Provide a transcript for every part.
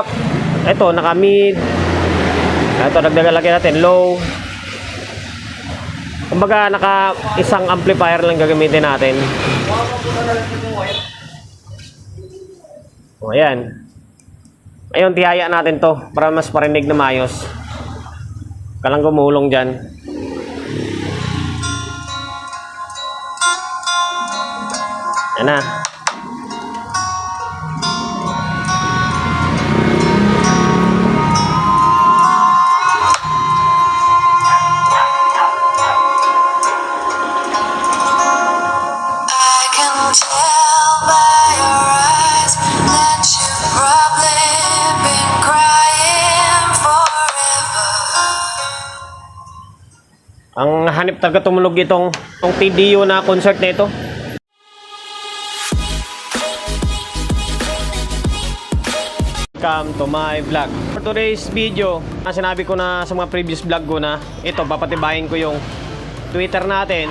top. Ito, naka mid. Ito, nagdagalagay natin low. Kumbaga, naka isang amplifier lang gagamitin natin. O, ayan. Ayun, tihaya natin to para mas parinig na maayos. Kalang gumulong dyan. Yan na. Ang hanip talaga tumunog itong, itong TDU na concert na ito. Welcome to my vlog. For today's video, sinabi ko na sa mga previous vlog ko na ito, papatibayin ko yung Twitter natin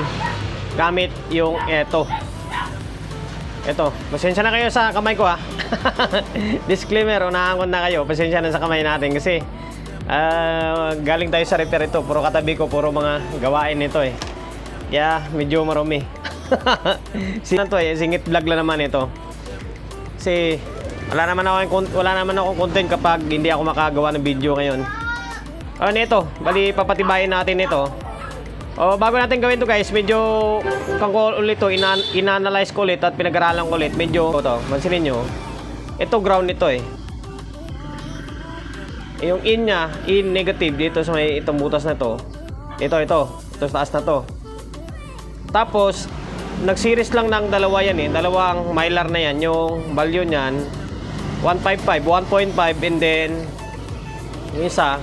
gamit yung eto. Ito, pasensya na kayo sa kamay ko ha. Disclaimer, unahan ko na kayo. Pasensya na sa kamay natin kasi ah, galing tayo sa repair ito. Puro katabi ko, puro mga gawain nito eh. Kaya medyo marumi. Sinan to eh, singit vlog lang naman ito. Kasi wala naman ako wala naman ako content kapag hindi ako makagawa ng video ngayon. Ano nito? Bali papatibayin natin ito. O bago natin gawin to guys, medyo ko ulit to, ina- ina-analyze ko ulit at pinag-aralan ko ulit. Medyo ito, mansinin nyo. Ito ground nito eh. Yung in niya, in negative dito sa may itong butas na to. Ito, ito. Ito sa taas na to. Tapos, nag-series lang ng dalawa yan eh. Dalawang mylar na yan. Yung value niyan, 155, 1.5 and then yung isa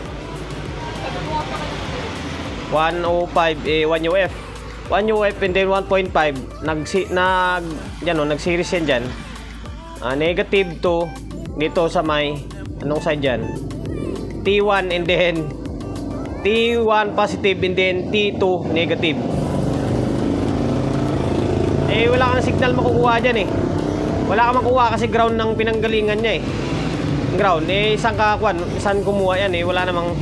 105 eh 1 UF 1 UF and then 1.5 nag nag yan oh, nag-series yan diyan. Ah, negative 2 dito sa may anong side diyan? T1 and then T1 positive and then T2 negative. Eh wala kang signal makukuha diyan eh. Wala kang makuha kasi ground ng pinanggalingan niya eh. Ground eh isang kakuan, saan kumuha yan eh, wala namang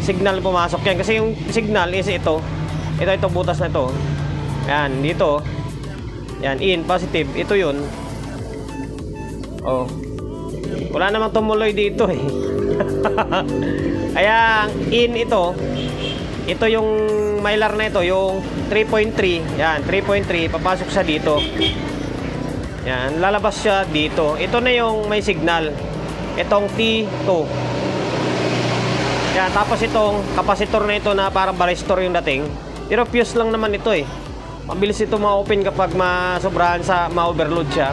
signal pumasok yan kasi yung signal is ito. Ito ito butas na ito. Yan, dito. Yan, in positive. Ito 'yun. Oh. Wala namang tumuloy dito eh. Kaya in ito, ito yung mylar na ito, yung 3.3. Yan, 3.3 papasok sa dito. Yan, lalabas siya dito. Ito na yung may signal. Itong T2. Yan, tapos itong kapasitor na ito na parang baristor yung dating. Pero fuse lang naman ito eh. Mabilis ito ma-open kapag masobrahan sa ma-overload siya.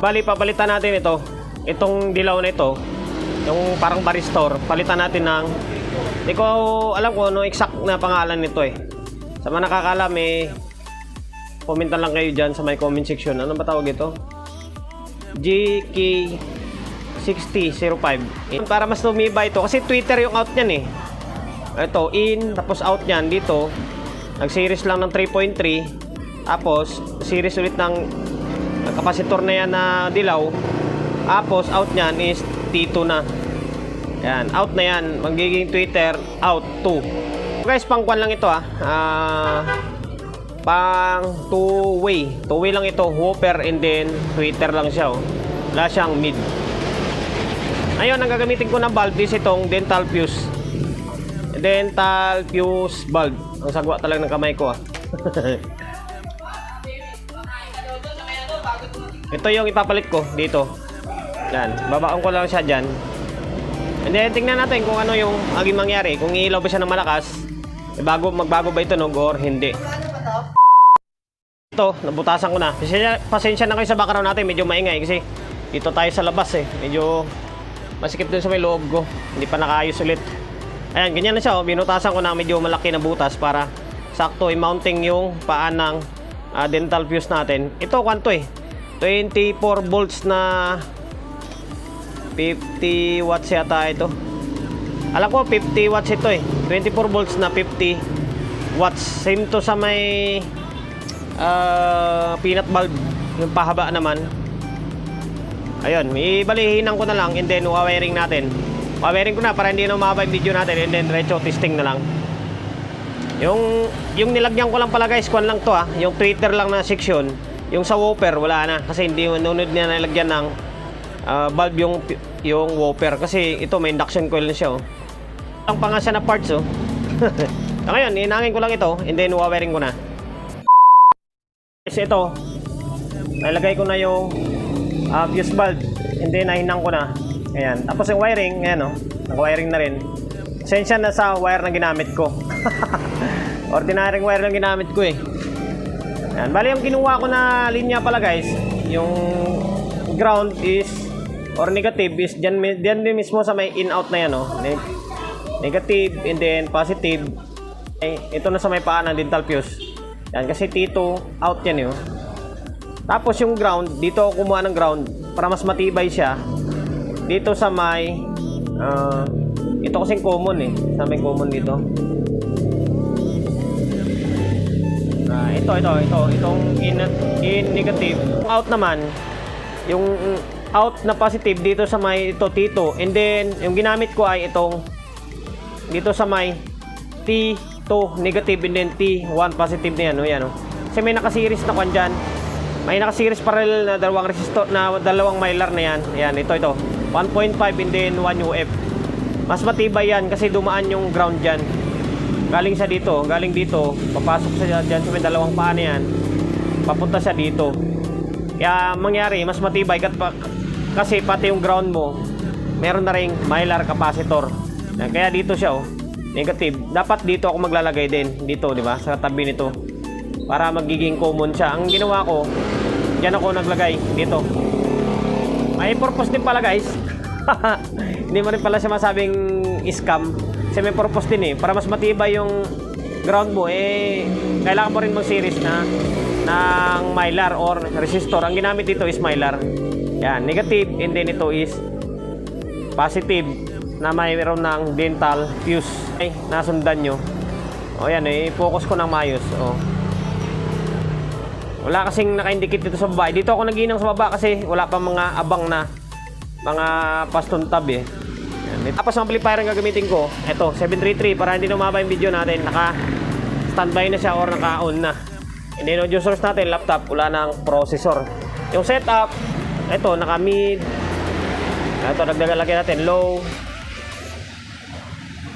Bali, papalitan natin ito. Itong dilaw na ito, yung parang baristor, palitan natin ng hindi ko alam kung ano exact na pangalan nito eh. Sa mga nakakalam eh, Komenta lang kayo dyan sa my comment section. Ano ba tawag ito? GK6005. Eh, Para mas lumiba ito. Kasi Twitter yung out niyan eh. Ito, in, tapos out niyan dito. Nag-series lang ng 3.3. Tapos, series ulit ng kapasitor na yan na dilaw. Tapos, out niyan is T2 na. Yan, out na yan. Magiging Twitter, out 2. Guys, pangkwan lang ito ah. Ah pang two way two way lang ito whopper and then tweeter lang siya oh. wala siyang mid ngayon ang gagamitin ko na bulb is itong dental fuse dental fuse bulb ang sagwa talaga ng kamay ko ah ito yung ipapalit ko dito yan babaon ko lang siya dyan and then tingnan natin kung ano yung aging mangyari kung ilaw ba siya ng malakas eh, bago, magbago ba ito nog or hindi ito, nabutasan ko na. Pasensya, pasensya na kayo sa background natin, medyo maingay kasi dito tayo sa labas eh. Medyo masikip dun sa may loob ko. Hindi pa nakaayos ulit. Ayan, ganyan na siya. Oh. Binutasan ko na medyo malaki na butas para sakto i-mounting yung paan ng ah, dental fuse natin. Ito, kwanto eh? 24 volts na 50 watts yata ito. Alam ko 50 watts ito eh. 24 volts na 50 watts. Same to sa may ah, peanut bulb. Yung pahaba naman. Ayun, ibalihinan ko na lang and then wawiring natin. Wawiring ko na para hindi na umaba yung video natin and then retro testing na lang. Yung yung nilagyan ko lang pala guys, kuan lang to ah, yung Twitter lang na section. Yung sa whopper wala na kasi hindi nunod niya nilagyan ng ah, valve yung yung whopper kasi ito may induction coil siya oh. Ang pa nga siya na parts oh. ngayon, inangin ko lang ito and then wawiring ko na. Kasi ito, nalagay ko na yung uh, fuse bulb and then nahinang ko na. Ayan. Tapos yung wiring, ayan oh, nag-wiring na rin. Sensya na sa wire na ginamit ko. Ordinaryong wire lang ginamit ko eh. Ayan. Bali yung kinuha ko na linya pala guys, yung ground is or negative is dyan, dyan din mismo sa may in-out na yan oh. Ne- Negative and then positive. Eh, ito na sa may paa ng dental fuse. Yan kasi T2 out yan yun. Tapos yung ground, dito ako kumuha ng ground para mas matibay siya. Dito sa may ah, ito kasing common eh. Sa may common dito. Ah, ito, ito, ito, itong in, in negative. Out naman, yung out na positive dito sa may ito T2. And then, yung ginamit ko ay itong dito sa may T2 negative and then T1 positive na yan. Yan o. Kasi may nakasiris na kwan dyan. May nakasiris parallel na dalawang resistor na dalawang mylar na yan. Ayan, ito, ito. 1.5 and then 1 UF. Mas matibay yan kasi dumaan yung ground dyan. Galing siya dito, galing dito, papasok siya dyan sa may dalawang paa na yan. Papunta siya dito. Kaya mangyari, mas matibay kat kasi pati yung ground mo, meron na ring mylar capacitor. Kaya dito siya oh, negative. Dapat dito ako maglalagay din, dito, di ba? Sa tabi nito. Para magiging common siya. Ang ginawa ko, diyan ako naglagay dito. May purpose din pala guys. Hindi mo rin pala siya masabing scam. Kasi may purpose din eh. Para mas matibay yung ground mo, eh, kailangan mo rin mag-series na ng mylar or resistor. Ang ginamit dito is mylar. Yan, negative. And then ito is positive na mayroon ng dental fuse. Ay, nasundan nyo. O yan, eh, focus ko ng mayos. O. Wala kasing naka-indicate dito sa baba. Dito ako naginang sa baba kasi wala pa mga abang na mga paston tab eh. Yan. Tapos amplifier ang gagamitin ko. Ito, 733 para hindi lumaba yung video natin. Naka standby na siya or naka-on na. And then audio source natin, laptop, wala ng processor. Yung setup, ito, naka-mid. Ito, nagdagalagyan natin, low.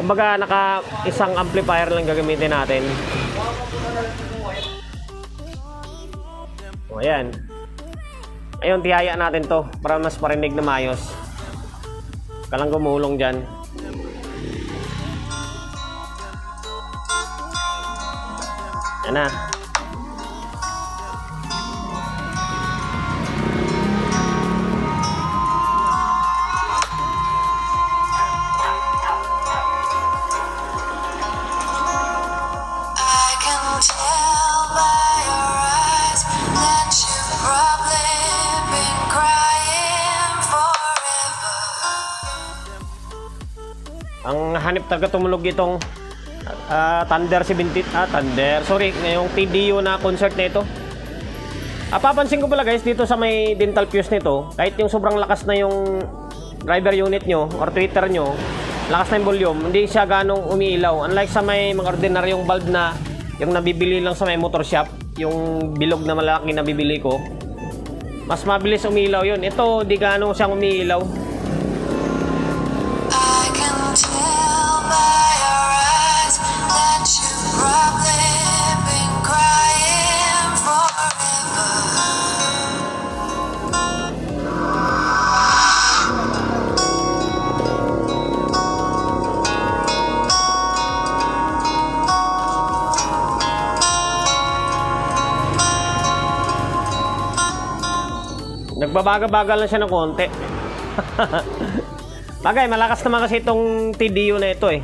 Kumbaga, naka isang amplifier lang gagamitin natin. O, ayan. Ayun, tihaya natin to para mas marinig na mayos. Kalang gumulong dyan. Yan na. Ang hanip talaga tumulog itong ah, Thunder 17, ah Thunder, sorry, ngayong TDU na concert na ito. Ah, ko pala guys, dito sa may dental fuse nito, kahit yung sobrang lakas na yung driver unit nyo or tweeter nyo, lakas na yung volume, hindi siya ganong umiilaw. Unlike sa may mga ordinaryong bulb na yung nabibili lang sa may motor shop, yung bilog na malaki na bibili ko, mas mabilis umilaw yun. Ito, di ganong siyang umiilaw. Nagbabaga-bagal lang siya ng konti. Bagay, malakas naman kasi itong TDU na ito eh.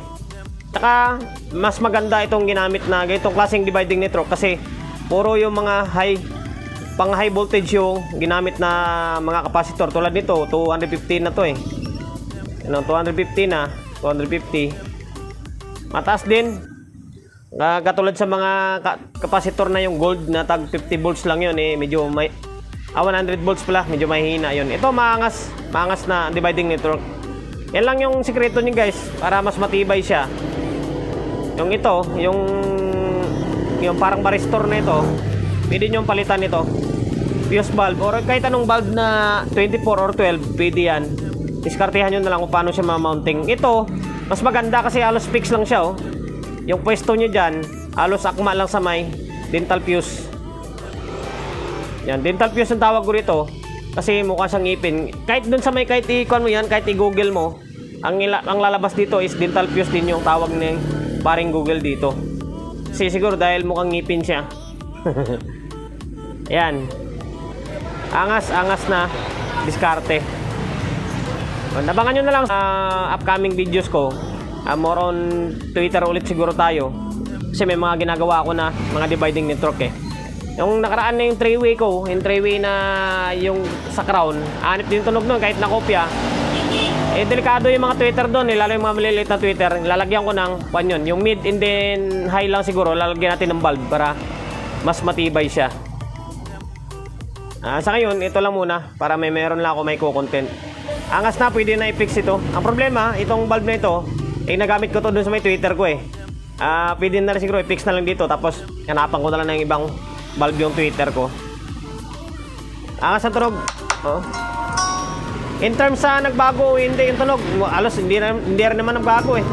Saka, mas maganda itong ginamit na ganitong klaseng dividing network kasi puro yung mga high pang high voltage yung ginamit na mga kapasitor tulad nito 250 na to eh. Ano, 250 na 250 mataas din. Ah, katulad sa mga ka- kapasitor na yung gold na tag 50 volts lang yun eh. Medyo may Ah, 100 volts pala. Medyo mahina yun. Ito, maangas. Maangas na dividing network. Yan lang yung sikreto niyo guys. Para mas matibay siya. Yung ito, yung yung parang baristor na ito, pwede nyo palitan ito. Fuse valve or kahit anong valve na 24 or 12, pwede yan. Diskartehan nyo na lang kung paano siya ma-mounting. Ito, mas maganda kasi halos fix lang siya oh. Yung pwesto nyo dyan, halos akma lang sa may dental fuse. Yan, dental fuse ang tawag ko rito. Kasi mukha siyang ngipin. Kahit dun sa may kahit i-con mo yan, kahit i-google mo, ang, ila- ang lalabas dito is dental fuse din yung tawag ni paring Google dito. Kasi siguro dahil mukhang ngipin siya. Yan. Angas, angas na diskarte. Nabangan nyo na lang sa upcoming videos ko. Ah, more on Twitter ulit siguro tayo. Kasi may mga ginagawa ako na mga dividing network eh. Yung nakaraan na yung three-way ko, yung three-way na yung sa crown, anip din tunog nun kahit nakopya. Eh, delikado yung mga Twitter doon, eh, lalo yung mga maliliit na Twitter. Lalagyan ko ng, pan yun, yung mid and then high lang siguro, lalagyan natin ng bulb para mas matibay siya. Ah, sa ngayon, ito lang muna para may meron lang ako may co-content. Angas na, pwede na i-fix ito. Ang problema, itong bulb na ito, eh nagamit ko to dun sa may Twitter ko eh. Ah, pwede na rin siguro i-fix na lang dito tapos hanapan ko na lang ng ibang bulb yung Twitter ko. Angas ang tunog. Oh. In terms sa nagbago, hindi yung tunog. Alos, hindi, na, hindi rin naman nagbago eh.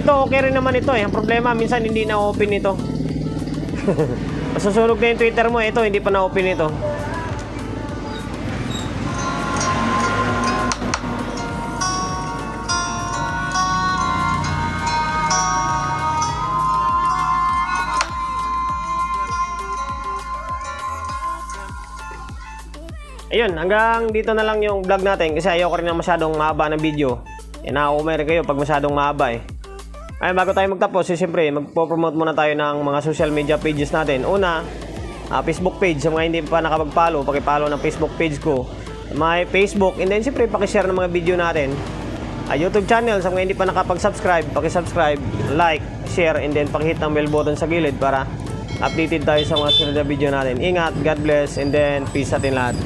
Ito, okay rin naman ito eh. Ang problema, minsan hindi na-open ito. Masusunog na yung Twitter mo. Ito, hindi pa na-open ito. Ayun, hanggang dito na lang yung vlog natin kasi ayoko rin na masyadong mahaba ng video. Eh, nakauumay rin kayo pag masyadong mahaba eh. Ay, bago tayo magtapos, eh, siyempre, magpo-promote muna tayo ng mga social media pages natin. Una, ah, Facebook page. Sa mga hindi pa nakapag-follow, pakipollow ng Facebook page ko. My Facebook, and then siyempre, pakishare ng mga video natin. Ah, YouTube channel, sa mga hindi pa nakapag-subscribe, pakisubscribe, like, share, and then pakihit ng bell button sa gilid para updated tayo sa mga sunod na video natin. Ingat, God bless, and then peace sa atin lahat.